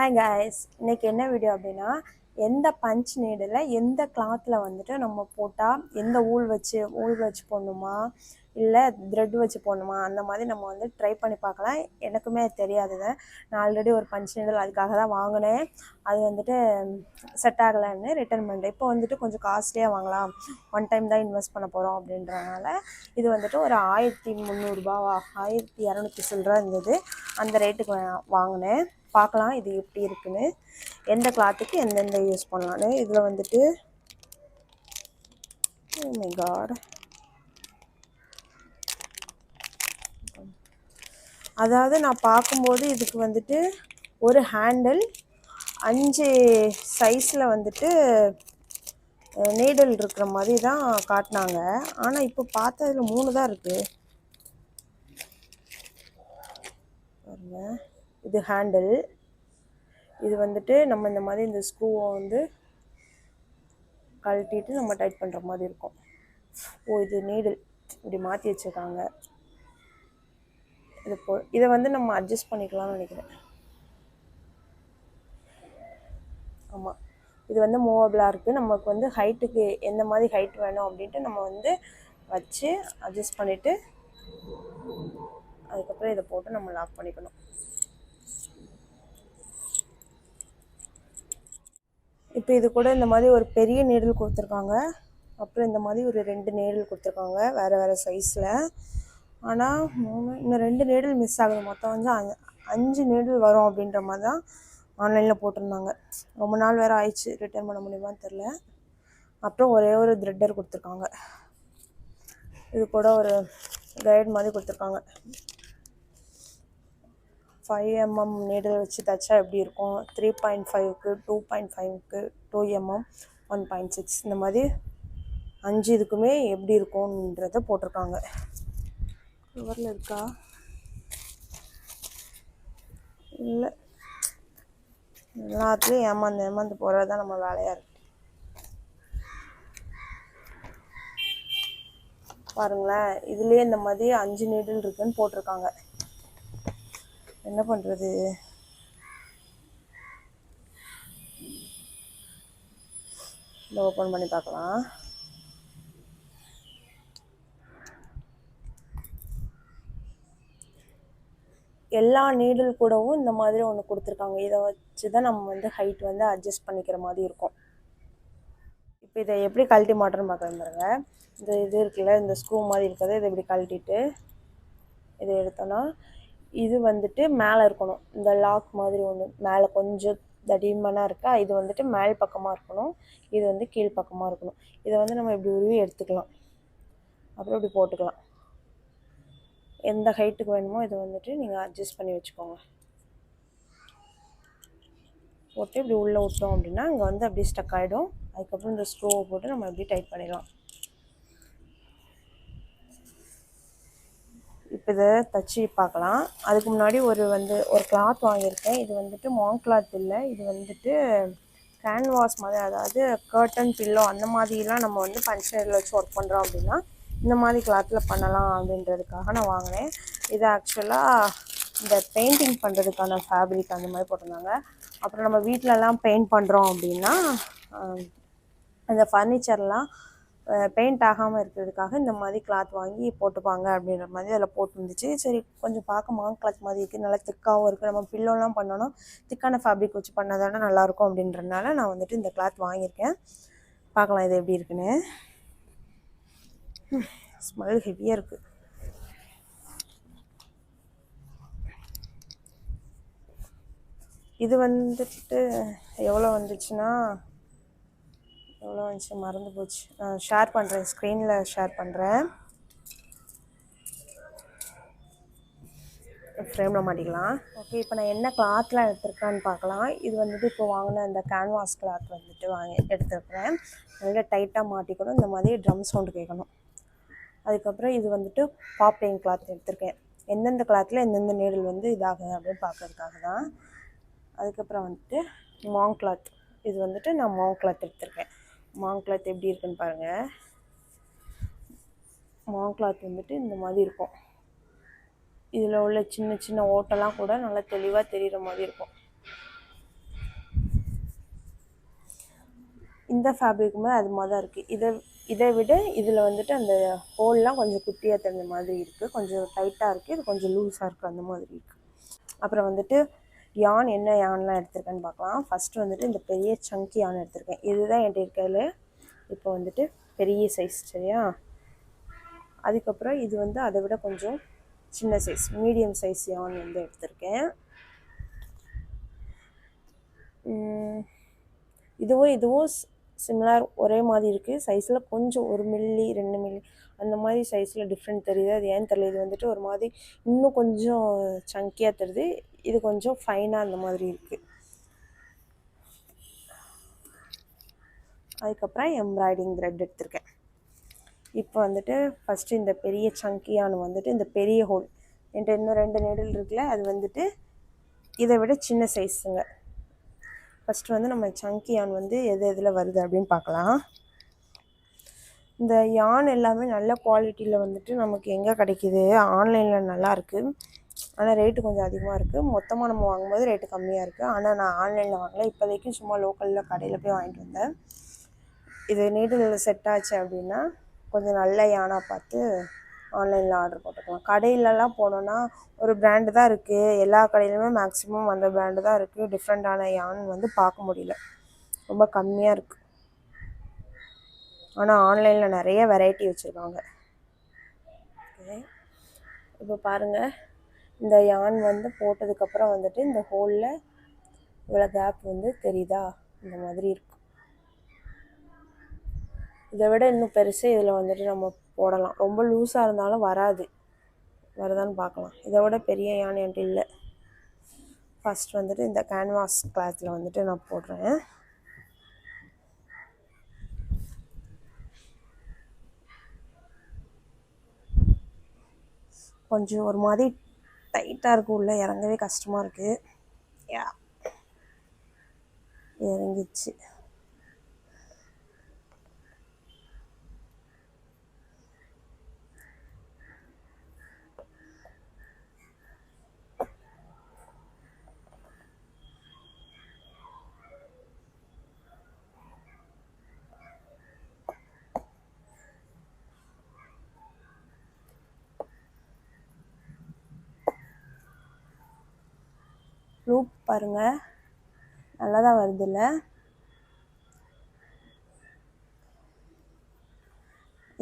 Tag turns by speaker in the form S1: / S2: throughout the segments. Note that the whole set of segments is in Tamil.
S1: ஹாய் காய்ஸ் இன்றைக்கி என்ன வீடியோ அப்படின்னா எந்த பஞ்ச் நீடில் எந்த கிளாத்தில் வந்துட்டு நம்ம போட்டால் எந்த ஊல் வச்சு ஊல் வச்சு போடணுமா? இல்லை த்ரெட் வச்சு போடணுமா? அந்த மாதிரி நம்ம வந்து ட்ரை பண்ணி பார்க்கலாம். எனக்குமே அது தெரியாதுங்க. நான் ஆல்ரெடி ஒரு பஞ்ச் நீடல் அதுக்காக தான் வாங்கினேன். அது வந்துட்டு செட் ஆகலைன்னு ரிட்டர்ன் பண்ணிட்டேன். இப்போ வந்துட்டு கொஞ்சம் காஸ்ட்லியாக வாங்கலாம். ஒன் டைம் தான் இன்வெஸ்ட் பண்ண போகிறோம் அப்படின்றனால இது வந்துட்டு ஒரு ஆயிரத்தி முந்நூறுரூபாவா ஆயிரத்தி இரநூத்தி சில்லற இருந்தது. அந்த ரேட்டுக்கு வாங்கினேன். பார்க்கலாம் இது எப்படி இருக்குன்னு. எந்த கிளாத்துக்கு எந்தெந்த யூஸ் பண்ணலான்னு இதில் வந்துட்டு oh அதாவது நான் பார்க்கும்போது இதுக்கு வந்துட்டு ஒரு ஹேண்டில் அஞ்சு சைஸில் வந்துட்டு நீடல் இருக்கிற மாதிரி தான் காட்டினாங்க. ஆனால் இப்போ பார்த்ததுல மூணு தான் இருக்குது பாருங்கள் இது ஹேண்டில் இது வந்துட்டு நம்ம இந்த மாதிரி இந்த ஸ்க்ரூவை வந்து கழட்டிட்டு நம்ம டைட் பண்ணுற மாதிரி இருக்கும். ஓ இது நீடில் இப்படி மாற்றி வச்சுருக்காங்க. இது போ இதை வந்து நம்ம அட்ஜஸ்ட் பண்ணிக்கலாம்னு நினைக்கிறேன். ஆமாம் இது வந்து மூவபிளாக இருக்குது நமக்கு வந்து ஹைட்டுக்கு எந்த மாதிரி ஹைட் வேணும் அப்படின்ட்டு நம்ம வந்து வச்சு அட்ஜஸ்ட் பண்ணிவிட்டு அதுக்கப்புறம் இதை போட்டு நம்ம லாக் பண்ணிக்கணும். இப்போ இது கூட இந்த மாதிரி ஒரு பெரிய நீடில் கொடுத்துருக்காங்க. அப்புறம் இந்த மாதிரி ஒரு ரெண்டு நீடில் கொடுத்துருக்காங்க வேறு வேறு சைஸில் ஆனால் மூணு இன்னும் ரெண்டு நீடில் மிஸ் ஆகுது. மொத்தம் வந்து அஞ்சு அஞ்சு நீடில் வரும் அப்படின்ற மாதிரி தான் ஆன்லைனில் போட்டிருந்தாங்க. ரொம்ப நாள் வேறு ஆயிடுச்சு ரிட்டர்ன் பண்ண முடியுமான்னு தெரில அப்புறம் ஒரே ஒரு த்ரெட்டர் கொடுத்துருக்காங்க. இது கூட ஒரு கைட் மாதிரி கொடுத்துருக்காங்க. ஃபைவ் எம்எம் நீடில் வச்சு தைச்சா எப்படி இருக்கும்? த்ரீ பாயிண்ட் ஃபைவ்க்கு டூ பாயிண்ட் ஃபைவ்க்கு two mm one point six இந்த மாதிரி அஞ்சு இதுக்குமே எப்படி இருக்கும்ன்றத போட்டிருக்காங்க. கவரில் இருக்கா? இல்லை. எல்லாத்துலேயும் ஏமாந்து ஏமாந்து போகிறது தான் நம்ம வேலையாக இருக்கு. பாருங்களேன் இதுலேயே இந்த மாதிரி அஞ்சு நீடில் இருக்குன்னு போட்டிருக்காங்க. என்ன பண்ணுறது இதை ஓப்பன் பண்ணி பார்க்கலாம். எல்லா நீடில் கூடவும் இந்த மாதிரி ஒன்று கொடுத்துருக்காங்க. இதை வச்சு தான் நம்ம வந்து ஹைட் வந்து அட்ஜஸ்ட் பண்ணிக்கிற மாதிரி இருக்கும். இப்போ இதை எப்படி கழட்டி மாட்டோன்னு பார்க்குறேன் பாருங்க. இந்த இது இருக்குல்ல இந்த ஸ்க்ரூ மாதிரி இருக்கிறத இதை இப்படி கழட்டிட்டு இதை எடுத்தோன்னா இது வந்துட்டு மேலே இருக்கணும். இந்த லாக் மாதிரி ஒன்று மேலே கொஞ்சம் தடிமனாக இருக்கா இது வந்துட்டு மேல் பக்கமாக இருக்கணும். இது வந்து கீழ் பக்கமாக இருக்கணும். இதை வந்து நம்ம இப்படி உருவி எடுத்துக்கலாம். அப்புறம் இப்படி போட்டுக்கலாம். எந்த ஹைட்டுக்கு வேணுமோ இதை வந்துட்டு நீங்கள் அட்ஜஸ்ட் பண்ணி வச்சுக்கோங்க. போட்டு இப்படி உள்ளே விட்டோம் அப்படின்னா இங்கே வந்து அப்படியே ஸ்டக் ஆகிடும் அதுக்கப்புறம் இந்த ஸ்க்ரூவை போட்டு நம்ம அப்படியே டைட் பண்ணிடலாம். இதை தச்சு பார்க்கலாம். அதுக்கு முன்னாடி ஒரு வந்து ஒரு கிளாத் வாங்கியிருக்கேன். இது வந்துட்டு மாங் கிளாத் இல்லை. இது வந்துட்டு கேன்வாஸ் மாதிரி அதாவது கர்டன் பில்லோ அந்த மாதிரிலாம் நம்ம வந்து பஞ்சரில் வச்சு ஒர்க் பண்ணுறோம் அப்படின்னா இந்த மாதிரி கிளாத்தில் பண்ணலாம் அப்படின்றதுக்காக நான் வாங்கினேன். இது ஆக்சுவலாக இந்த பெயிண்டிங் பண்ணுறதுக்கான ஃபேப்ரிக் அந்த மாதிரி போட்டிருந்தாங்க. அப்புறம் நம்ம வீட்டிலலாம் பெயிண்ட் பண்ணுறோம் அப்படின்னா அந்த ஃபர்னிச்சர்லாம் பெயிண்ட் ஆகாமல் இருக்கிறதுக்காக இந்த மாதிரி கிளாத் வாங்கி போட்டுப்பாங்க அப்படின்ற மாதிரி அதில் போட்டுருந்துச்சு. சரி கொஞ்சம் பார்க்க மாங் கிளாத் மாதிரி இருக்குது நல்லா திக்காகவும் இருக்குது நம்ம பில்லோலாம் பண்ணோன்னா திக்கான ஃபேப்ரிக் வச்சு பண்ணால் தானே நல்லாயிருக்கும் அப்படின்றனால நான் வந்துட்டு இந்த கிளாத் வாங்கியிருக்கேன். பார்க்கலாம் இது எப்படி இருக்குன்னு. ஸ்மெல் ஹெவியாக இருக்குது இது வந்துட்டு எவ்வளோ வந்துச்சுன்னா எவ்வளோ வந்துச்சு மறந்து போச்சு. நான் ஷேர் பண்ணுறேன் ஸ்க்ரீனில் ஷேர் பண்ணுறேன் ஃப்ரேமில் மாட்டிக்கலாம். ஓகே இப்போ நான் என்ன கிளாத்லாம் எடுத்திருக்கேன்னு பார்க்கலாம். இது வந்துட்டு இப்போ வாங்கின இந்த கேன்வாஸ் கிளாத் வந்துட்டு வாங்கி எடுத்துருக்குறேன். நல்லா டைட்டாக மாட்டிக்கணும். இந்த மாதிரி ட்ரம் சவுண்டு கேட்கணும். அதுக்கப்புறம் இது வந்துட்டு பாப்லைன் கிளாத் எடுத்திருக்கேன். எந்தெந்த கிளாத்தில் எந்தெந்த நீடல் வந்து இதாகுது அப்படின்னு பார்க்கறதுக்காக தான். அதுக்கப்புறம் வந்துட்டு மாங் கிளாத் இது வந்துட்டு நான் மாங் கிளாத் எடுத்திருக்கேன். மாங் கிளாத் எப்படி இருக்குன்னு பாருங்கள் மாங் கிளாத் வந்துட்டு இந்த மாதிரி இருக்கும். இதில் உள்ள சின்ன சின்ன ஓட்டெல்லாம் கூட நல்லா தெளிவாக தெரிகிற மாதிரி இருக்கும். இந்த ஃபேப்ரிக்குமே அது மாதிரி தான் இருக்குது இதை இதை விட இதில் வந்துட்டு அந்த ஹோல்லாம் கொஞ்சம் குட்டியாக தெரிஞ்ச மாதிரி இருக்குது கொஞ்சம் டைட்டாக இருக்குது இது கொஞ்சம் லூஸாக இருக்குது அந்த மாதிரி இருக்குது அப்புறம் வந்துட்டு யான் என்ன யான்லாம் எடுத்திருக்கேன்னு பார்க்கலாம். ஃபஸ்ட்டு வந்துட்டு இந்த பெரிய சங்கி யான் எடுத்திருக்கேன். இதுதான் என்கிட்ட இருக்கிறதுல. இப்போ வந்துட்டு பெரிய சைஸ் சரியா? அதுக்கப்புறம் இது வந்து அதை விட கொஞ்சம் சின்ன சைஸ் மீடியம் சைஸ் யான் வந்து எடுத்திருக்கேன். இதுவும் இதுவும் சிமிலர் ஒரே மாதிரி இருக்குது சைஸில் கொஞ்சம் ஒரு மில்லி ரெண்டு மில்லி அந்த மாதிரி சைஸில் டிஃப்ரெண்ட் தெரியுது. அது ஏன்னு தெரியல? இது வந்துட்டு ஒரு மாதிரி இன்னும் கொஞ்சம் சங்கியாக தெரியுது. இது கொஞ்சம் ஃபைனாக அந்த மாதிரி இருக்குது அதுக்கப்புறம் எம்ப்ராய்டிங் த்ரெட் எடுத்திருக்கேன். இப்போ வந்துட்டு ஃபஸ்ட்டு இந்த பெரிய சங்கியானு வந்துட்டு இந்த பெரிய ஹோல் என்கிட்ட இன்னும் ரெண்டு நெடில் இருக்குல்ல அது வந்துட்டு இதை விட சின்ன சைஸுங்க ஃபஸ்ட்டு வந்து நம்ம சங்கியான் வந்து எது எதில் வருது அப்படின்னு பார்க்கலாம். இந்த யான் எல்லாமே நல்ல குவாலிட்டியில் வந்துட்டு நமக்கு எங்கே கிடைக்கிது? ஆன்லைனில் நல்லா இருக்குது ஆனால் ரேட்டு கொஞ்சம் அதிகமாக இருக்குது மொத்தமாக நம்ம வாங்கும்போது ரேட்டு கம்மியாக இருக்குது ஆனால் நான் ஆன்லைனில் வாங்கலை. இப்போதைக்கு சும்மா லோக்கலில் கடையில் போய் வாங்கிட்டு வந்தேன். இது நீடில் செட் ஆச்சு அப்படின்னா கொஞ்சம் நல்ல யானாக பார்த்து ஆன்லைனில் ஆர்டர் போட்டுக்கலாம். கடையிலலாம் போனோன்னா ஒரு பிராண்டு தான் இருக்குது எல்லா கடையிலுமே மேக்ஸிமம் அந்த பிராண்டு தான் இருக்குது டிஃப்ரெண்ட்டான யான் வந்து பார்க்க முடியல. ரொம்ப கம்மியாக இருக்குது ஆனால் ஆன்லைனில் நிறைய வெரைட்டி வச்சுருக்காங்க. இப்போ பாருங்கள் இந்த யான் வந்து போட்டதுக்கப்புறம் வந்துட்டு இந்த ஹோலில் இவ்வளோ கேப் வந்து தெரியுதா? இந்த மாதிரி இருக்கும் இதை விட இன்னும் பெருசு இதில் வந்துட்டு நம்ம போடலாம். ரொம்ப லூஸாக இருந்தாலும் வராது. வருதான்னு பார்க்கலாம். இதை விட பெரிய யானை என்கிட்ட இல்லை. ஃபஸ்ட் வந்துட்டு இந்த கேன்வாஸ் கிளாத்தில் வந்துட்டு நான் போடுறேன். கொஞ்சம் ஒரு மாதிரி டைட்டாக இருக்கும் உள்ள. இறங்கவே கஷ்டமாக இருக்குது இறங்கிச்சு பாருங்கள் நல்லா தான் வருதுல்ல.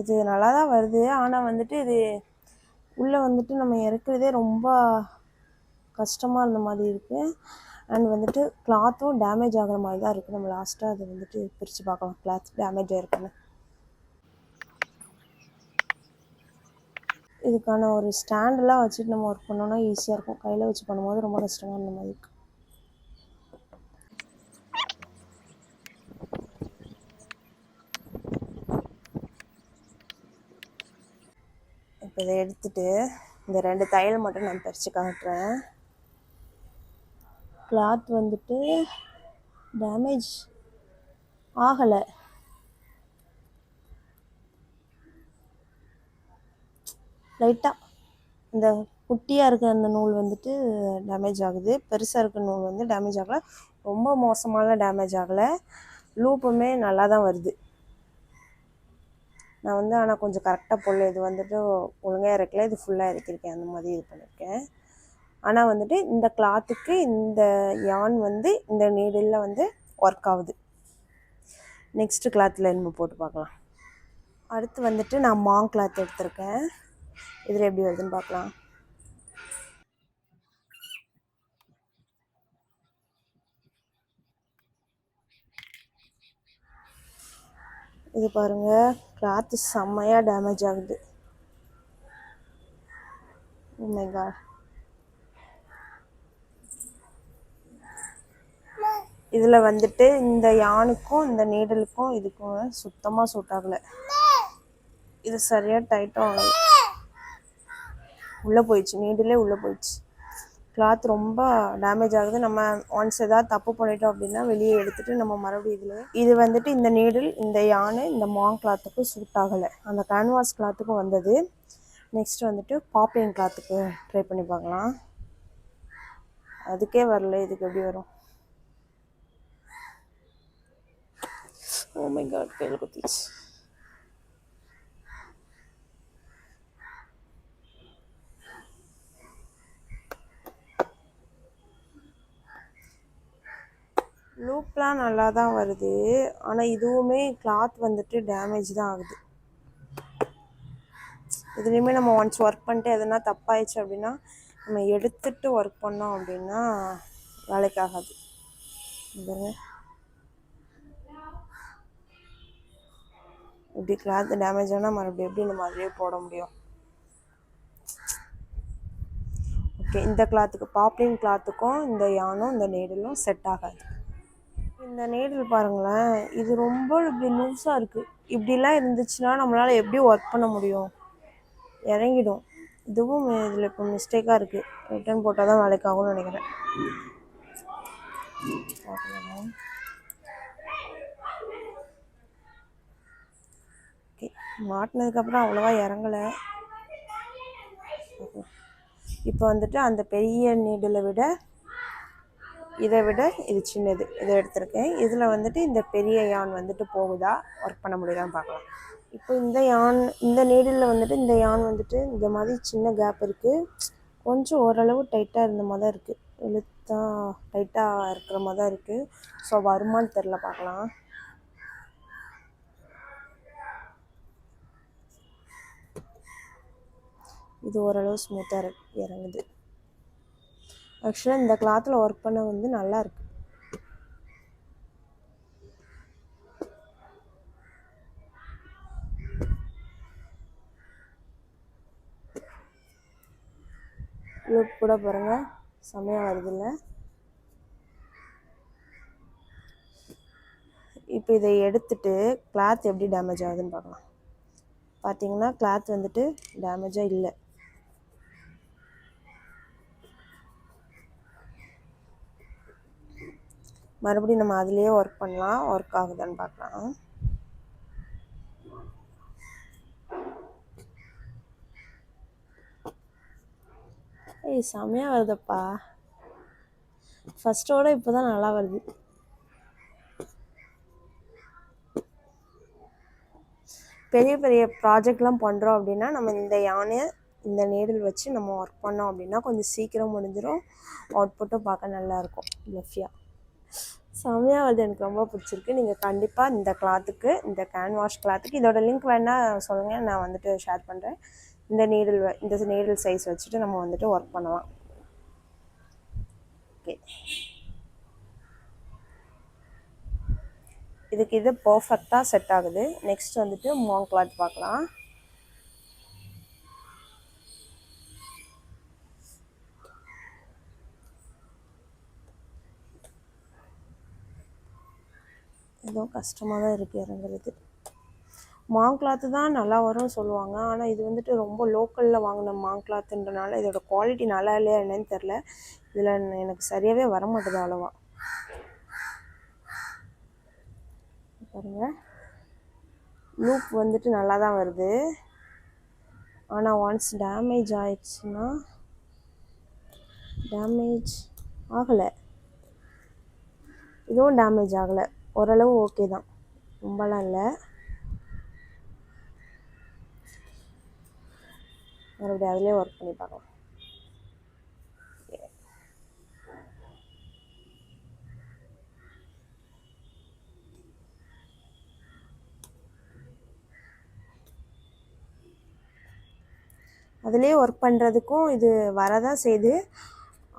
S1: இது நல்லா தான் வருது. ஆனால் வந்துட்டு இது உள்ளே வந்துட்டு நம்ம இறக்குறதே ரொம்ப கஷ்டமாக இருந்த மாதிரி இருக்குது அண்ட் வந்துட்டு கிளாத்தும் டேமேஜ் ஆகிற மாதிரி தான் இருக்குது நம்ம லாஸ்ட்டாக அதை வந்துட்டு பிரித்து பார்க்கலாம். கிளாத் டேமேஜ் ஆகிருக்குன்னு இதுக்கான ஒரு ஸ்டாண்டெலாம் வச்சுட்டு நம்ம ஒர்க் பண்ணோன்னா ஈஸியாக இருக்கும். கையில் வச்சு பண்ணும்போது ரொம்ப கஷ்டமாக இருந்த மாதிரி இருக்குது இப்போ இதை எடுத்துட்டு இந்த ரெண்டு தையல் மட்டும் நான் பறித்து காட்டுறேன். கிளாத் வந்துட்டு டேமேஜ் ஆகலை. லைட்டாக இந்த குட்டியாக இருக்க அந்த நூல் வந்துட்டு டேமேஜ் ஆகுது. பெருசாக இருக்க நூல் வந்து டேமேஜ் ஆகலை. ரொம்ப மோசமான டேமேஜ் ஆகலை. லூப்புமே நல்லா தான் வருது. நான் வந்து ஆனால் கொஞ்சம் கரெக்டாக போடல. இது வந்துட்டு ஒழுங்காக இறக்கல. இது ஃபுல்லாக இறக்கியிருக்கேன். அந்த மாதிரி இது பண்ணியிருக்கேன். ஆனால் வந்துட்டு இந்த கிளாத்துக்கு இந்த யான் வந்து இந்த நீடில் வந்து ஒர்க் ஆகுது. நெக்ஸ்ட்டு கிளாத்தில் நம்ம போட்டு பார்க்கலாம். அடுத்து வந்துட்டு நான் மாங் கிளாத் எடுத்திருக்கேன். இதில் எப்படி வருதுன்னு பார்க்கலாம். இது பாருங்க. கிளாத்து செம்மையாக டேமேஜ் ஆகுது. Oh இதில் வந்துட்டு இந்த யானுக்கும் இந்த நீடலுக்கும் இதுக்கும் சுத்தமாக சூட் ஆகலை. இது சரியாக டைட்டும் ஆகலை. உள்ளே போயிடுச்சு. நீடிலே உள்ளே போயிடுச்சு. கிளாத் ரொம்ப டேமேஜ் ஆகுது. நம்ம ஒன்ஸ் ஏதாவது தப்பு பண்ணிட்டோம் அப்படின்னா வெளியே எடுத்துட்டு நம்ம மறுபடியும் இதில் இது வந்துட்டு இந்த நீடில் இந்த யானை இந்த மாங் கிளாத்துக்கும் சூட் ஆகலை. அந்த கேன்வாஸ் கிளாத்துக்கும் வந்தது. நெக்ஸ்ட் வந்துட்டு பாப்லின் கிளாத்துக்கு ட்ரை பண்ணி பார்க்கலாம். அதுக்கே வரல. இதுக்கு எப்படி வரும்? Oh ஓ மை காட் கையில் குத்திச்சு லூப்லாம் நல்லா தான் வருது. ஆனால் இதுவுமே கிளாத் வந்துட்டு டேமேஜ் தான் ஆகுது. இதுலேயுமே நம்ம ஒன்ஸ் ஒர்க் பண்ணிட்டு எதனா தப்பாயிடுச்சு அப்படின்னா நம்ம எடுத்துட்டு ஒர்க் பண்ணோம் அப்படின்னா வேலைக்கு ஆகாது. பாருங்க. இப்படி கிளாத் டேமேஜ் ஆனால் மறுபடியும் எப்படி நம்ம அதிலே போட முடியும்? ஓகே இந்த கிளாத்துக்கு பாப்ளின் கிளாத்துக்கும் இந்த யானும் இந்த நேடலும் செட் ஆகாது. இந்த நீடில் பாருங்களேன் இது ரொம்ப இப்படி லூஸாக இருக்குது இப்படிலாம் இருந்துச்சுன்னா நம்மளால் எப்படி ஒர்க் பண்ண முடியும்? இறங்கிடும். இதுவும் இதில் இப்போ மிஸ்டேக்காக இருக்குது ரிட்டர்ன் போட்டால் தான் வேலைக்கு ஆகும்னு நினைக்கிறேன். ஓகே மாட்டினதுக்கப்புறம் அவ்வளோவா இறங்கலை. இப்போ வந்துட்டு அந்த பெரிய நீடலை விட இதை விட இது சின்னது. இதை எடுத்திருக்கேன். இதில் வந்துட்டு இந்த பெரிய யான் வந்துட்டு போகுதா? ஒர்க் பண்ண முடியுதான்னு பார்க்கலாம். இப்போ இந்த யான் இந்த நீடில் வந்துட்டு இந்த யான் வந்துட்டு இந்த மாதிரி சின்ன கேப் இருக்குது கொஞ்சம் ஓரளவு டைட்டாக இருந்த மாதிரி தான் இருக்குது இழுத்தா டைட்டாக இருக்கிற மாதிரி தான் இருக்குது ஸோ வருமானு தெரில பார்க்கலாம். இது ஓரளவு ஸ்மூத்தாக இறங்குது. ஆக்சுவலாக இந்த கிளாத்தில் ஒர்க் பண்ண வந்து நல்லா இருக்கு. லுக் கூட பாருங்கள் செம்மையாக வருதில்ல. இப்போ இதை எடுத்துட்டு கிளாத் எப்படி டேமேஜ் ஆகுதுன்னு பார்க்கலாம். பார்த்தீங்கன்னா கிளாத் வந்துட்டு டேமேஜாக இல்லை. மறுபடியும் நம்ம அதுலேயே ஒர்க் பண்ணலாம். ஒர்க் ஆகுதான்னு பார்க்கலாம். ஏய் செம்மையாக வருதப்பா. ஃபஸ்ட்டோட இப்போ தான் நல்லா வருது. பெரிய பெரிய ப்ராஜெக்ட்லாம் பண்ணுறோம் அப்படின்னா நம்ம இந்த யானை இந்த நேரில் வச்சு நம்ம ஒர்க் பண்ணோம் அப்படின்னா கொஞ்சம் சீக்கிரம் முடிஞ்சிடும் அவுட்புட்டும் பார்க்க நல்லாயிருக்கும் லெஃப்டியாக செம்மையாக வருது எனக்கு ரொம்ப பிடிச்சிருக்கு. நீங்கள் கண்டிப்பாக இந்த கிளாத்துக்கு இந்த கேன்வாஷ் கிளாத்துக்கு இதோட லிங்க் வேணால் சொல்லுங்கள் நான் வந்துட்டு ஷேர் பண்ணுறேன் இந்த நீடில் இந்த நீடில் சைஸ் வச்சுட்டு நம்ம வந்துட்டு ஒர்க் பண்ணலாம். ஓகே இதுக்கு இது பர்ஃபெக்டாக செட் ஆகுது. நெக்ஸ்ட் வந்துட்டு மோங் கிளாத் பார்க்கலாம். ஏதோ கஷ்டமாக தான் இருக்குது இறங்குறது மாங் கிளாத்து தான் நல்லா வரும்னு சொல்லுவாங்க. ஆனால் இது வந்துட்டு ரொம்ப லோக்கலில் வாங்கின மாங் கிளாத்துன்றனால இதோட குவாலிட்டி நல்லா இல்லையா என்னன்னு தெரில இதில் எனக்கு சரியாகவே வர மாட்டேது அவ்வளோவா. பாருங்க. லூப் வந்துட்டு நல்லா தான் வருது. ஆனால் ஒன்ஸ் டேமேஜ் ஆயிடுச்சுன்னா டேமேஜ் ஆகலை. இதுவும் டேமேஜ் ஆகலை. ஓரளவு ஓகே தான். ரொம்பலாம் இல்லை. மறுபடியும் அதிலே ஒர்க் பண்ணி பார்க்கலாம். அதுலேயே ஒர்க் பண்ணுறதுக்கும் இது வரதான் செய்யுது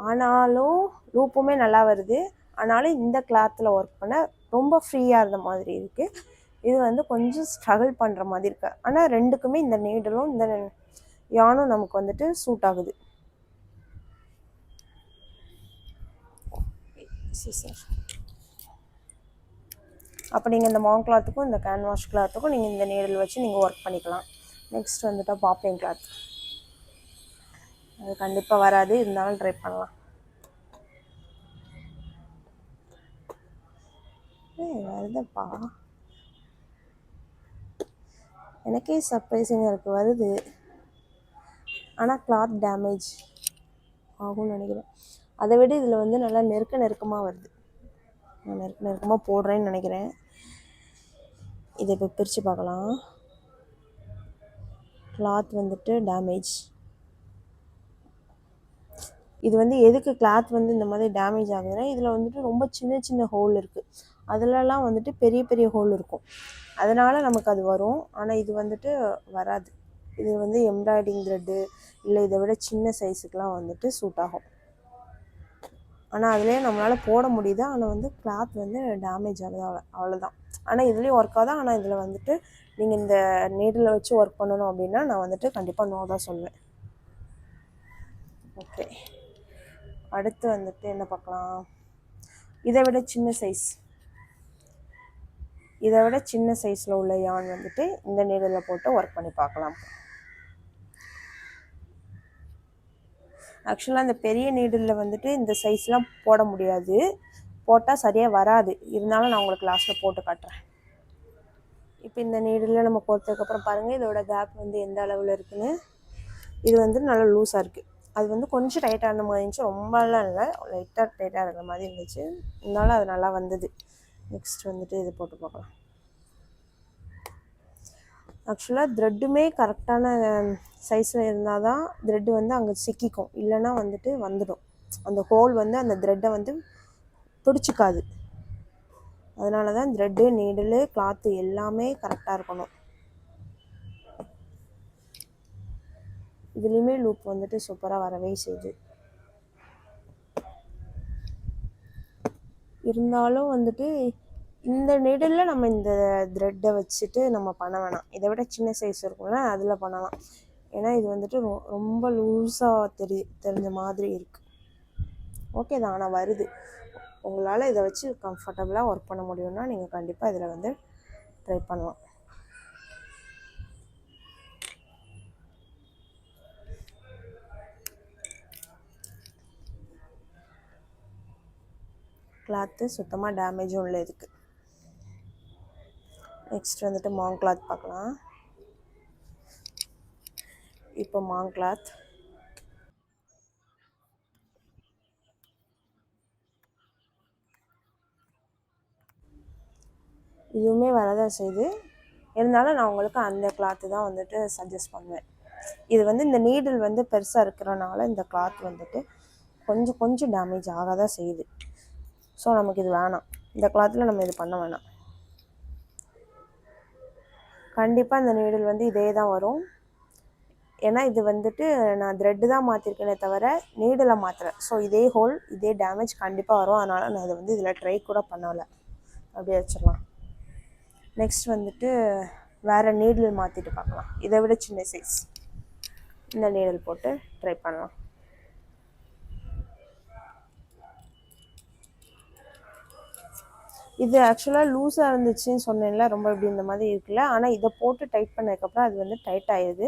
S1: ஆனாலும் லூப்புமே நல்லா வருது. ஆனாலும் இந்த கிளாத்தில் ஒர்க் பண்ண ரொம்ப ஃப்ரீயாக இருந்த மாதிரி இருக்குது இது வந்து கொஞ்சம் ஸ்ட்ரகிள் பண்ணுற மாதிரி இருக்குது ஆனால் ரெண்டுக்குமே இந்த நீடலும் இந்த யானும் நமக்கு வந்துட்டு சூட் ஆகுது. சார் அப்போ நீங்கள் இந்த மாங் கிளாத்துக்கும் இந்த கேன்வாஷ் கிளாத்துக்கும் நீங்கள் இந்த நீடில் வச்சு நீங்கள் ஒர்க் பண்ணிக்கலாம். நெக்ஸ்ட் வந்துட்டால் பாப்பிங் கிளாத் அது கண்டிப்பாக வராது. இருந்தாலும் ட்ரை பண்ணலாம். வந்தப்பா எனக்கே சர்ப்ரைசிங்காக இருக்குது வருது. ஆனால் கிளாத் டேமேஜ் ஆகும்னு நினைக்கிறேன். அதை விட இதில் வந்து நல்லா நெருக்க நெருக்கமாக வருது. நான் நெருக்க நெருக்கமாக போடுறேன்னு நினைக்கிறேன். இதை இப்போ பிரித்து பார்க்கலாம். கிளாத் வந்துட்டு டேமேஜ் இது வந்து எதுக்கு கிளாத் வந்து இந்த மாதிரி டேமேஜ் ஆகுதுன்னா இதில் வந்துட்டு ரொம்ப சின்ன சின்ன ஹோல் இருக்குது அதிலலாம் வந்துட்டு பெரிய பெரிய ஹோல் இருக்கும். அதனால் நமக்கு அது வரும். ஆனால் இது வந்துட்டு வராது. இது வந்து எம்ப்ராய்டிங் த்ரெட்டு இல்லை இதை விட சின்ன சைஸுக்கெலாம் வந்துட்டு சூட் ஆகும். ஆனால் அதுலேயே நம்மளால் போட முடியுது. ஆனால் வந்து கிளாத் வந்து டேமேஜ் ஆகுது. அவ்வளோ அவ்வளோதான் ஆனால் இதுலேயும் ஒர்க் ஆகுது? ஆனால் இதில் வந்துட்டு நீங்கள் இந்த நீடில் வச்சு ஒர்க் பண்ணணும் அப்படின்னா நான் வந்துட்டு கண்டிப்பாக நோ தான் சொல்லுவேன். ஓகே அடுத்து வந்துட்டு என்ன பார்க்கலாம்? இதை விட சின்ன சைஸ் இதை விட சின்ன சைஸில் உள்ள யான் வந்துட்டு இந்த நீடில் போட்டு ஒர்க் பண்ணி பார்க்கலாம். ஆக்சுவலாக அந்த பெரிய நீடலில் வந்துட்டு இந்த சைஸ்லாம் போட முடியாது. போட்டால் சரியாக வராது. இருந்தாலும் நான் உங்களுக்கு லாஸ்ட்டில் போட்டு காட்டுறேன். இப்போ இந்த நீடில் நம்ம போட்டதுக்கப்புறம் பாருங்கள் இதோட கேப் வந்து எந்த அளவில் இருக்குன்னு. இது வந்து நல்லா லூஸாக இருக்குது அது வந்து கொஞ்சம் டைட்டாக இருந்த மாதிரி இருந்துச்சு. ரொம்பலாம் இல்லை லைட்டாக டைட்டாக இருக்கிற மாதிரி இருந்துச்சு. இருந்தாலும் அது நல்லா வந்தது. நெக்ஸ்ட் வந்துட்டு இது போட்டு பார்க்கலாம். ஆக்சுவலாக த்ரெட்டுமே கரெக்டான சைஸில் இருந்தால் தான் த்ரெட்டு வந்து அங்கே சிக்கிக்கும். இல்லைன்னா வந்துட்டு வந்துடும். அந்த ஹோல் வந்து அந்த த்ரெட்டை வந்து பிடிச்சிக்காது அதனால தான் த்ரெட்டு நீடலு கிளாத்து எல்லாமே கரெக்டாக இருக்கணும். இதுலேயுமே லூப் வந்துட்டு சூப்பராக வரவே செய்யுது. இருந்தாலும் வந்துட்டு இந்த நெடில் நம்ம இந்த த்ரெட்டை வச்சுட்டு நம்ம பண்ண வேணாம். இதை விட சின்ன சைஸ் இருக்கும்ல அதில் பண்ணலாம். ஏன்னா இது வந்துட்டு ரொ ரொம்ப லூஸாக தெரி தெரிஞ்ச மாதிரி இருக்குது ஓகே தான் ஆனால் வருது. உங்களால் இதை வச்சு கம்ஃபர்டபுளாக ஒர்க் பண்ண முடியும்னா நீங்கள் கண்டிப்பாக இதில் வந்து ட்ரை பண்ணலாம். கிளாத்து சுத்தமாக டேமேஜும் இல்லை இதுக்கு. நெக்ஸ்ட் வந்துட்டு மாங் கிளாத் பார்க்கலாம். இப்போ மாங் கிளாத் இதுவுமே வரதான் செய்யுது இருந்தாலும் நான் உங்களுக்கு அந்த கிளாத்து தான் வந்துட்டு சஜஸ்ட் பண்ணுவேன். இது வந்து இந்த நீடில் வந்து பெருசாக இருக்கிறனால இந்த கிளாத் வந்துட்டு கொஞ்சம் கொஞ்சம் டேமேஜ் ஆக தான் செய்யுது. ஸோ நமக்கு இது வேணாம். இந்த கிளாத்தில் நம்ம இது பண்ண வேணாம். கண்டிப்பாக இந்த நீடில் வந்து இதே தான் வரும். ஏன்னா இது வந்துட்டு நான் த்ரெட்டு தான் மாற்றிருக்கேனே தவிர நீடலை மாற்றுறேன் ஸோ இதே ஹோல் இதே டேமேஜ் கண்டிப்பாக வரும். அதனால் நான் இதை வந்து இதில் ட்ரை கூட பண்ணலை. அப்படியே வச்சிடலாம். நெக்ஸ்ட் வந்துட்டு வேறு நீடில் மாற்றிட்டு பார்க்கலாம். இதை விட சின்ன சைஸ் இந்த நீடல் போட்டு ட்ரை பண்ணலாம். இது ஆக்சுவலாக லூஸாக இருந்துச்சுன்னு சொன்னேன்ல ரொம்ப இப்படி இந்த மாதிரி இருக்குல்ல. ஆனால் இதை போட்டு டைட் பண்ணதுக்கப்புறம் அது வந்து டைட் ஆயிடுது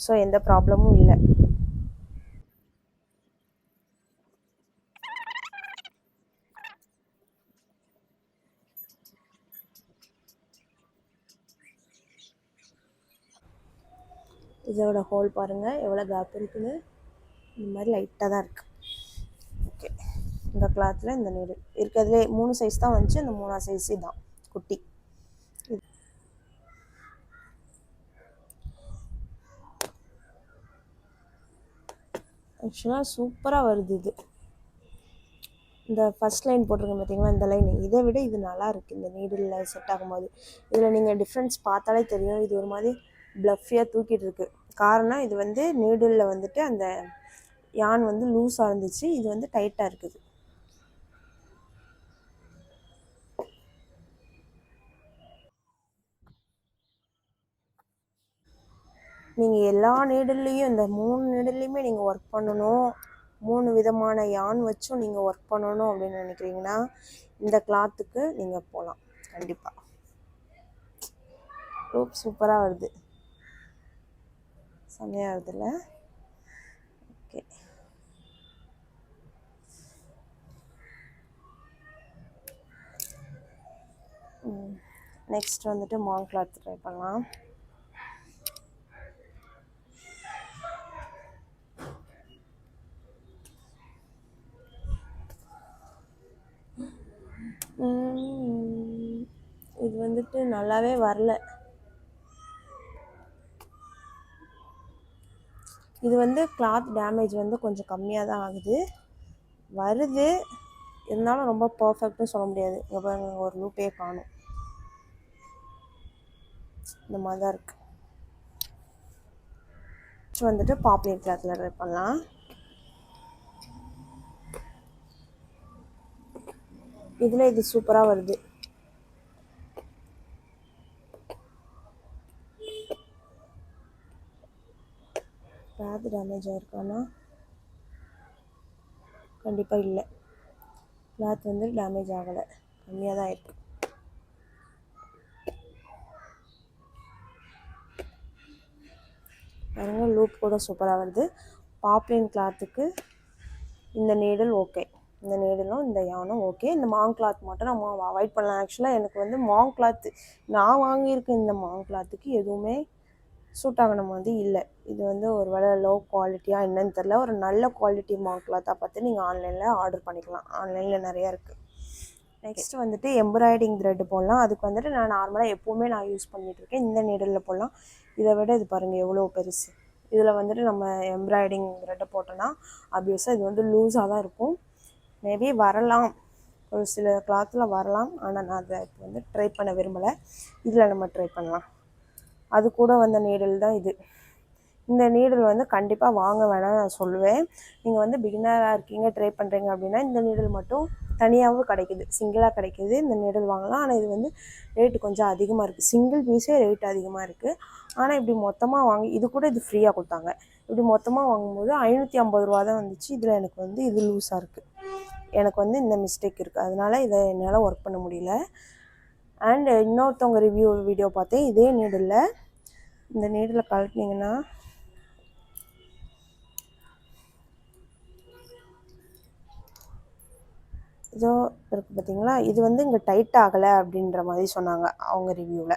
S1: ஸோ எந்த ப்ராப்ளமும் இல்லை. இதோட ஹோல் பாருங்கள் எவ்வளோ கேப் இருக்குன்னு இந்த மாதிரி லைட்டாக தான் இருக்குது இந்த கிளாத்தில் இந்த நீடு இருக்கிறதுலே மூணு சைஸ் தான் வந்துச்சு. இந்த மூணா சைஸ் தான் குட்டி. ஆக்சுவலாக சூப்பராக வருது இது. இந்த ஃபஸ்ட் லைன் போட்டிருக்கேன் பார்த்தீங்களா இந்த லைன் இதை விட இது நல்லா இருக்குது இந்த நீடில் செட் ஆகும்போது. இதில் நீங்கள் டிஃப்ரென்ஸ் பார்த்தாலே தெரியும். இது ஒரு மாதிரி ப்ளஃபியாக தூக்கிட்டு இருக்கு. காரணம் இது வந்து நீடில் வந்துட்டு அந்த யான் வந்து லூஸாக இருந்துச்சு. இது வந்து டைட்டாக இருக்குது. நீங்கள் எல்லா நீடல்லையும் இந்த மூணு நீடில்லையுமே நீங்கள் ஒர்க் பண்ணணும். மூணு விதமான யான் வச்சும் நீங்கள் ஒர்க் பண்ணணும் அப்படின்னு நினைக்கிறீங்கன்னா இந்த கிளாத்துக்கு நீங்கள் போகலாம் கண்டிப்பாக ரூப் சூப்பராக வருது. செம்மையாக வருதுல்ல? ஓகே நெக்ஸ்ட் வந்துட்டு மாங் கிளாத் ட்ரை பண்ணலாம். இது வந்துட்டு நல்லாவே வரல. இது வந்து கிளாத் டேமேஜ் வந்து கொஞ்சம் கம்மியாக தான் ஆகுது. வருது. இருந்தாலும் ரொம்ப பர்ஃபெக்ட்னு சொல்ல முடியாது. இங்கே பாருங்க ஒரு லூப்பே காணும். இந்த மாதிரி தான் இருக்குது வந்துட்டு பாப்புலேட் கிளாத்தில் ட்ரை பண்ணலாம். இதில் இது சூப்பராக வருது. கிளாத் டேமேஜ் ஆயிருக்கானா கண்டிப்பாக இல்லை. கிளாத் வந்து டேமேஜ் ஆகலை. கம்மியாக தான் இருக்கு. பாருங்கள் லூப் கூட சூப்பராக வருது. பாப்லின் கிளாத்துக்கு இந்த நீடல் ஓகே இந்த நீடலும் இந்த யானும் ஓகே இந்த மாங் கிளாத் மட்டும் நம்ம அவாய்ட் பண்ணலாம். ஆக்சுவலாக எனக்கு வந்து மாங் கிளாத் நான் வாங்கியிருக்க இந்த மாங் கிளாத்துக்கு எதுவுமே சூட் ஆகின மாதிரி இல்லை. இது வந்து ஒரு வேலை லோ குவாலிட்டியாக என்னன்னு தெரில ஒரு நல்ல குவாலிட்டி மாங் கிளாத்தாக பார்த்து நீங்கள் ஆன்லைனில் ஆர்டர் பண்ணிக்கலாம். ஆன்லைனில் நிறையா இருக்குது நெக்ஸ்ட் வந்துட்டு எம்ப்ராய்டிங் த்ரெட் போடலாம். அதுக்கு வந்துட்டு நான் நார்மலாக எப்போவுமே நான் யூஸ் பண்ணிகிட்ருக்கேன் இருக்கேன். இந்த நீடலில் போடலாம். இதை விட இது பாருங்கள் எவ்வளோ பெருசு. இதில் வந்துட்டு நம்ம எம்ப்ராய்டிங் த்ரெட்டை போட்டோன்னா அப்வியஸாக இது வந்து லூஸாக தான் இருக்கும். மேபி வரலாம். ஒரு சில கிளாத்தில் வரலாம். ஆனால் நான் அதை இப்போ வந்து ட்ரை பண்ண விரும்பலை. இதில் நம்ம ட்ரை பண்ணலாம். அது கூட வந்த நீடல் தான் இது. இந்த நீடல் வந்து கண்டிப்பாக வாங்க வேணாம் நான் சொல்லுவேன். நீங்கள் வந்து பிகினராக இருக்கீங்க ட்ரை பண்ணுறீங்க அப்படின்னா இந்த நீடல் மட்டும் தனியாகவும் கிடைக்குது. சிங்கிளாக கிடைக்கிது. இந்த நீடல் வாங்கலாம். ஆனால் இது வந்து ரேட்டு கொஞ்சம் அதிகமாக இருக்குது சிங்கிள் பீஸே ரேட் அதிகமாக இருக்குது ஆனால் இப்படி மொத்தமாக வாங்கி இது கூட இது ஃப்ரீயாக கொடுத்தாங்க. இப்படி மொத்தமாக வாங்கும்போது ஐநூற்றி ஐம்பது ரூபா தான் வந்துச்சு. இதில் எனக்கு வந்து இது லூஸாக இருக்குது எனக்கு வந்து இந்த மிஸ்டேக் இருக்குது அதனால் இதை என்னால் ஒர்க் பண்ண முடியல. அண்ட் இன்னொருத்தவங்க ரிவ்யூ வீடியோ பார்த்தேன். இதே நீடில் இந்த நீடில் கழட்டினீங்கன்னா இதோ இருக்குது பார்த்தீங்களா இது வந்து இங்கே டைட் ஆகலை அப்படின்ற மாதிரி சொன்னாங்க அவங்க ரிவ்யூவில்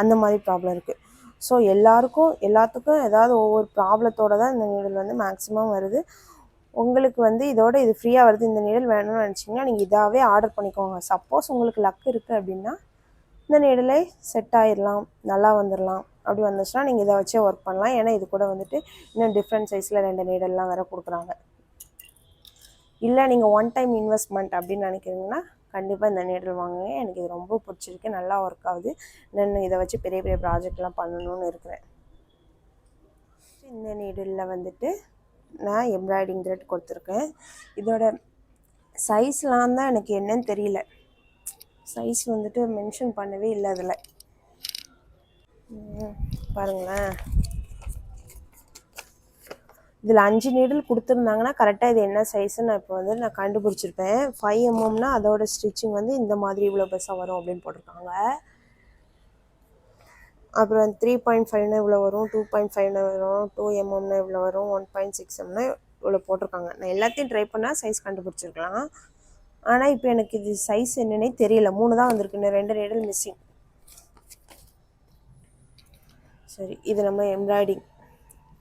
S1: அந்த மாதிரி ப்ராப்ளம் இருக்குது ஸோ எல்லாருக்கும் எல்லாத்துக்கும் ஏதாவது ஒவ்வொரு ப்ராப்ளத்தோட தான் இந்த நீடல் வந்து மேக்ஸிமம் வருது. உங்களுக்கு வந்து இதோட இது ஃப்ரீயாக வருது. இந்த நீடல் வேணும்னு நினச்சிங்கன்னா நீங்கள் இதாகவே ஆர்டர் பண்ணிக்கோங்க. சப்போஸ் உங்களுக்கு லக் இருக்குது அப்படின்னா இந்த நீடலே செட் ஆயிடலாம் நல்லா வந்துடலாம் அப்படி வந்துச்சுன்னா நீங்கள் இதை வச்சே ஒர்க் பண்ணலாம். ஏன்னா இது கூட வந்துட்டு இன்னும் டிஃப்ரெண்ட் சைஸில் ரெண்டு நீடல்லாம் வேறு கொடுக்குறாங்க. இல்லை நீங்கள் ஒன் டைம் இன்வெஸ்ட்மெண்ட் அப்படின்னு நினைக்கிறீங்கன்னா கண்டிப்பாக இந்த நீடல் வாங்குங்க. எனக்கு இது ரொம்ப பிடிச்சிருக்கு. நல்லா ஒர்க் ஆகுது. நான் இதை வச்சு பெரிய பெரிய ப்ராஜெக்ட்லாம் பண்ணணும்னு இருக்கிறேன். இந்த நீடலில் வந்துட்டு நான் எம்ப்ராய்டிங் த்ரெட் கொடுத்துருக்கேன். இதோட சைஸ்லாம் தான் எனக்கு என்னன்னு தெரியல. சைஸ் வந்துட்டு மென்ஷன் பண்ணவே இல்லை அதில். பாருங்களேன். இதில் அஞ்சு நீடில் கொடுத்துருந்தாங்கன்னா கரெக்டாக இது என்ன சைஸ்ன்னு நான் இப்போ வந்து நான் கண்டுபிடிச்சிருப்பேன். ஃபைவ் எம்எம்னா mm அதோட ஸ்டிச்சிங் வந்து இந்த மாதிரி இவ்வளோ பெருசாக வரும் அப்படின்னு போட்டிருக்காங்க. அப்புறம் த்ரீ பாயிண்ட் ஃபைவ்னா இவ்வளோ வரும் டூ பாயிண்ட் ஃபைவ்னா வரும் டூ எம்எம்னா mm இவ்வளோ வரும் ஒன் பாயிண்ட் சிக்ஸ் எம்னா இவ்வளோ போட்டிருக்காங்க. நான் எல்லாத்தையும் ட்ரை பண்ணால் சைஸ் கண்டுபிடிச்சிருக்கலாம். ஆனால் இப்போ எனக்கு இது சைஸ் என்னன்னே தெரியல. மூணு தான் வந்திருக்கு. ரெண்டு நீடல் மிஸ்ஸிங் சரி இது நம்ம எம்ப்ராய்டிங்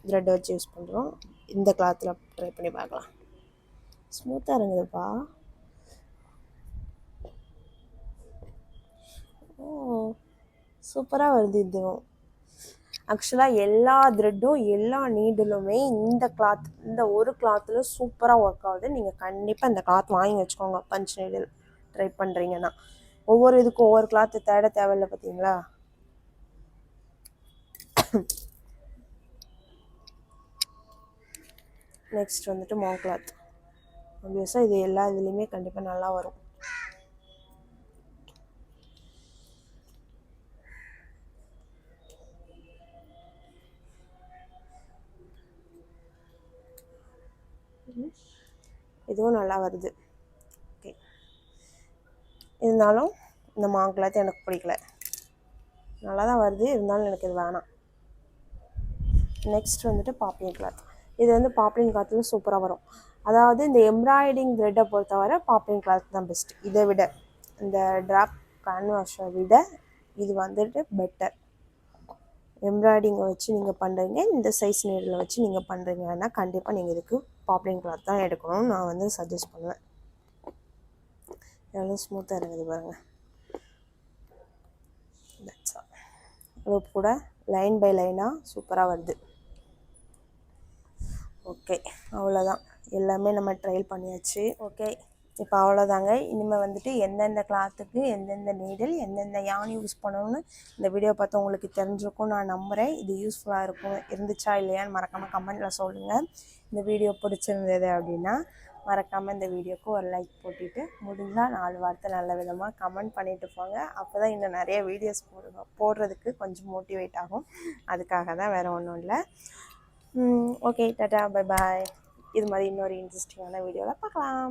S1: த்ரெட் வச்சு யூஸ் பண்ணுறோம் இந்த கிளாத்தில் ட்ரை பண்ணி பார்க்கலாம். ஸ்மூத்தாக இருங்குதுப்பா ஓ சூப்பராக வருது இதுவும் ஆக்சுவலாக எல்லா த்ரெட்டும் எல்லா நீடிலுமே இந்த கிளாத் இந்த ஒரு கிளாத்தில் சூப்பராக ஒர்க் ஆகுது. நீங்கள் கண்டிப்பாக இந்த கிளாத் வாங்கி வச்சுக்கோங்க. பஞ்ச் நீடில் ட்ரை பண்ணுறீங்கன்னா ஒவ்வொரு இதுக்கும் ஒவ்வொரு கிளாத்து தேட தேவையில்ல பார்த்தீங்களா? நெக்ஸ்ட் வந்துட்டு மோங் கிளாத் ஆப்வியஸாக இது எல்லா இதுலேயுமே கண்டிப்பாக நல்லா வரும். இதுவும் நல்லா வருது. ஓகே இருந்தாலும் இந்த மாங்கிளாத்து எனக்கு பிடிக்கல. நல்லா தான் வருது. இருந்தாலும் எனக்கு இது வேணாம். நெக்ஸ்ட் வந்துட்டு பாப்பியன் கிளாத் இது வந்து பாப்ளின் கிளாத்தில் சூப்பராக வரும். அதாவது இந்த எம்ப்ராய்டிங் த்ரெட்டை பொறுத்தவரை பாப்ளின் கிளாத் தான் பெஸ்ட் இதை விட இந்த ட்ராப் கேன்வாஷை விட இது வந்துட்டு பெட்டர் எம்ப்ராய்டிங்கை வச்சு நீங்கள் பண்ணுறீங்க இந்த சைஸ் நீடில் வச்சு நீங்கள் பண்ணுறீங்கன்னா கண்டிப்பாக நீங்கள் இதுக்கு பாப்ளின் கிளாத் தான் எடுக்கணும்னு நான் வந்து சஜஸ்ட் பண்ணுவேன். எவ்வளோ ஸ்மூத்தாக இருக்குது பாருங்கள் லூப் கூட லைன் பை லைனாக சூப்பராக வருது. ஓகே அவ்வளோதான். எல்லாமே நம்ம ட்ரையல் பண்ணியாச்சு. ஓகே இப்போ அவ்வளோதாங்க. இனிமேல் வந்துட்டு எந்தெந்த கிளாத்துக்கு எந்தெந்த நீடில் எந்தெந்த யான் யூஸ் பண்ணணும்னு இந்த வீடியோ பார்த்து உங்களுக்கு தெரிஞ்சிருக்கும். நான் நம்புகிறேன் இது யூஸ்ஃபுல்லாக இருக்கும். இருந்துச்சா இல்லையான்னு மறக்காமல் கமெண்ட்டில் சொல்லுங்கள் இந்த வீடியோ பிடிச்சிருந்தது அப்படின்னா மறக்காமல் இந்த வீடியோக்கு ஒரு லைக் போட்டுட்டு முடிஞ்சால் நாலு வார்த்தை நல்ல விதமாக கமெண்ட் பண்ணிட்டு போங்க. அப்போ தான் இன்னும் நிறைய வீடியோஸ் போடுவோம் போடுறதுக்கு கொஞ்சம் மோட்டிவேட் ஆகும். அதுக்காக தான் வேறு ஒன்றும் இல்லை. ஓகே டாட்டா பை பாய் இது மாதிரி இன்னொரு இன்ட்ரெஸ்டிங்கான வீடியோவில் பார்க்கலாம்.